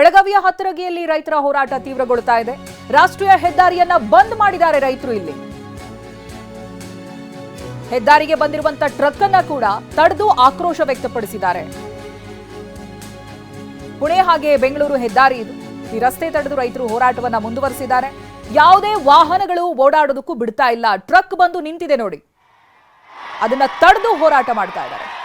ಬೆಳಗಾವಿಯ ಹತ್ತರಗಿಯಲ್ಲಿ ರೈತರ ಹೋರಾಟ ತೀವ್ರಗೊಳ್ತಾ ಇದೆ. ರಾಷ್ಟ್ರೀಯ ಹೆದ್ದಾರಿಯನ್ನ ಬಂದ್ ಮಾಡಿದ್ದಾರೆ ರೈತರು ಇಲ್ಲಿ. ಹೆದ್ದಾರಿಗೆ ಬಂದಿರುವಂತ ಟ್ರಕ್ ಅನ್ನ ಕೂಡ ತಡೆದು ಆಕ್ರೋಶ ವ್ಯಕ್ತಪಡಿಸಿದ್ದಾರೆ. ಪುಣೆ ಹಾಗೆ ಬೆಂಗಳೂರು ಹೆದ್ದಾರಿ ಇದು. ಈ ರಸ್ತೆ ತಡೆದು ರೈತರು ಹೋರಾಟವನ್ನ ಮುಂದುವರೆಸಿದ್ದಾರೆ. ಯಾವುದೇ ವಾಹನಗಳು ಓಡಾಡೋದಕ್ಕೂ ಬಿಡ್ತಾ ಇಲ್ಲ. ಟ್ರಕ್ ಬಂದು ನಿಂತಿದೆ ನೋಡಿ. ಅದನ್ನ ತಡೆದು ಹೋರಾಟ ಮಾಡ್ತಾ ಇದ್ದಾರೆ.